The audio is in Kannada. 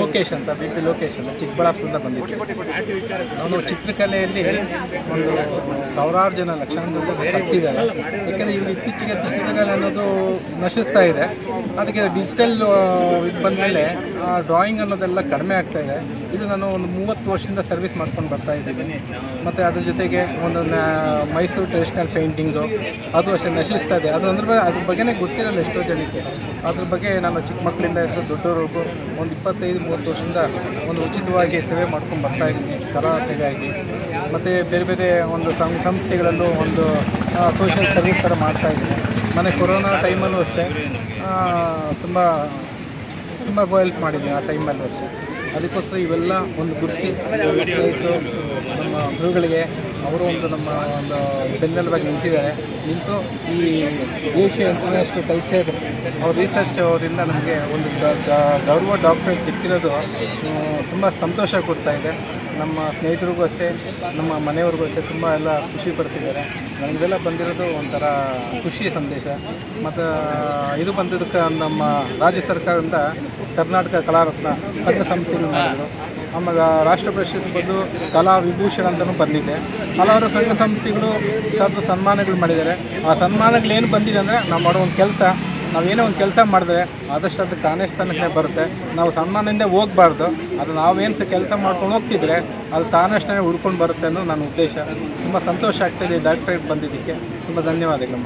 ಲೋಕೇಶ್ ಅಂತ ಬಿ ಪಿ ಲೋಕೇಶ್ ಅಂತ ಚಿಕ್ಕಬಳ್ಳಾಪುರದಿಂದ ಬಂದಿದ್ದೆ ನಾನು ಚಿತ್ರಕಲೆಯಲ್ಲಿ ಒಂದು ಸಾವಿರಾರು ಜನ ಲಕ್ಷಾಂತರ ಜನ ಕಲ್ತಿದ್ದಾರೆ ಯಾಕೆಂದರೆ ಇವರು ಇತ್ತೀಚೆಗೆ ಚಿತ್ರಕಲೆ ಅನ್ನೋದು ನಶಿಸ್ತಾ ಇದೆ. ಅದಕ್ಕೆ ಡಿಜಿಟಲ್ ಇದು ಬಂದಮೇಲೆ ಡ್ರಾಯಿಂಗ್ ಅನ್ನೋದೆಲ್ಲ ಕಡಿಮೆ ಆಗ್ತಾ ಇದೆ. ಇದು ನಾನು ಒಂದು ಮೂವತ್ತು ವರ್ಷದಿಂದ ಸರ್ವಿಸ್ ಮಾಡ್ಕೊಂಡು ಬರ್ತಾ ಇದ್ದೀನಿ. ಮತ್ತು ಅದ್ರ ಜೊತೆಗೆ ಒಂದು ಮೈಸೂರು ಟ್ರೆಡಿಷ್ನಲ್ ಪೇಂಟಿಂಗು ಅದು ಅಷ್ಟೇ ನಶಿಸ್ತಾ ಇದೆ. ಅದು ಅಂದ್ರೆ ಅದ್ರ ಬಗ್ಗೆನೇ ಗೊತ್ತಿರಲ್ಲ ಎಷ್ಟೋ ಜನಕ್ಕೆ. ಅದ್ರ ಬಗ್ಗೆ ನಾನು ಚಿಕ್ಕ ಮಕ್ಕಳಿಂದ ಹಿಡಿದು ದೊಡ್ಡವರೆಗೂ ಒಂದು ಇಪ್ಪತ್ತೈದು, ಮೂವತ್ತು ವರ್ಷದಿಂದ ಒಂದು ಉಚಿತವಾಗಿ ಸೇವೆ ಮಾಡ್ಕೊಂಡು ಬರ್ತಾ ಇದ್ದೀನಿ. ಕಲಾ ಮತ್ತು ಬೇರೆ ಬೇರೆ ಒಂದು ಸಂಸ್ಥೆಗಳಲ್ಲೂ ಒಂದು ಸೋಷಿಯಲ್ ಸರ್ವಿಸ್ ಥರ ಮಾಡ್ತಾ ಇದ್ದೀನಿ. ಮನೆ ಕೊರೋನಾ ಟೈಮಲ್ಲೂ ಅಷ್ಟೇ. ತುಂಬ ತುಂಬ ಹೆಲ್ಪ್ ಮಾಡಿದ್ದೀನಿ ಆ ಟೈಮಲ್ಲೂ ಅಷ್ಟೇ. ಅದಕ್ಕೋಸ್ಕರ ಇವೆಲ್ಲ ಒಂದು ಗುರುಸಿ ನಮ್ಮ ಗುರುಗಳಿಗೆ ಅವರು ಒಂದು ನಮ್ಮ ಒಂದು ಬೆನ್ನೆಲುಬಾಗಿ ನಿಂತಿದ್ದಾರೆ. ನಿಂತು ಈ ದೇಶ ಇಂಟರ್ನ್ಯಾಷನಲ್ ಕಲ್ಚರ್ ಅವ್ರ ರಿಸರ್ಚ್ ಅವರಿಂದ ನಮಗೆ ಒಂದು ಗೌರವ ಡಾಕ್ಟ್ರೇಟ್ ಸಿಕ್ಕಿರೋದು ತುಂಬ ಸಂತೋಷ ಕೊಡ್ತಾ ಇದೆ. ನಮ್ಮ ಸ್ನೇಹಿತರಿಗೂ ಅಷ್ಟೇ, ನಮ್ಮ ಮನೆಯವ್ರಿಗೂ ಅಷ್ಟೇ ತುಂಬ ಎಲ್ಲ ಖುಷಿ ಪಡ್ತಿದ್ದಾರೆ. ನನಗೆಲ್ಲ ಬಂದಿರೋದು ಒಂಥರ ಖುಷಿ ಸಂದೇಶ. ಮತ್ತು, ಇದು ಬಂದಿದ್ದಕ್ಕೆ ನಮ್ಮ ರಾಜ್ಯ ಸರ್ಕಾರದಿಂದ ಕರ್ನಾಟಕ ಕಲಾರತ್ನ ಸಂಘ ಸಂಸ್ಥೆಗಳು ಮಾಡಿದರು. ಆಮೇಲೆ ರಾಷ್ಟ್ರ ಪ್ರಶಸ್ತಿ ಬಂದು ಕಲಾ ವಿಭೂಷಣ ಅಂತಲೂ ಬಂದಿದೆ. ಹಲವಾರು ಸಂಘ ಸಂಸ್ಥೆಗಳು ಇಂಥದ್ದು ಸನ್ಮಾನಗಳು ಮಾಡಿದ್ದಾರೆ. ಆ ಸನ್ಮಾನಗಳೇನು ಬಂದಿದೆ ಅಂದರೆ ನಾವು ಮಾಡೋ ಒಂದು ಕೆಲಸ ನಾವೇನೋ ಒಂದು ಕೆಲಸ ಮಾಡಿದ್ರೆ ಆದಷ್ಟು ಅದು ತಾನೇ ಸ್ಥಾನಕ್ಕೆ ಬರುತ್ತೆ. ನಾವು ಸನ್ಮಾನದಿಂದ ಹೋಗಬಾರ್ದು. ಅದು ನಾವೇನು ಕೆಲಸ ಮಾಡ್ಕೊಂಡು ಹೋಗ್ತಿದ್ರೆ ಅದು ತಾನಷ್ಟೇ ಹುಡ್ಕೊಂಡು ಬರುತ್ತೆ ಅನ್ನೋ ನನ್ನ ಉದ್ದೇಶ. ತುಂಬ ಸಂತೋಷ ಆಗ್ತಾಯಿದೆ ಡಾಕ್ಟ್ರೇಟ್ ಬಂದಿದ್ದಕ್ಕೆ. ತುಂಬ ಧನ್ಯವಾದಗಳು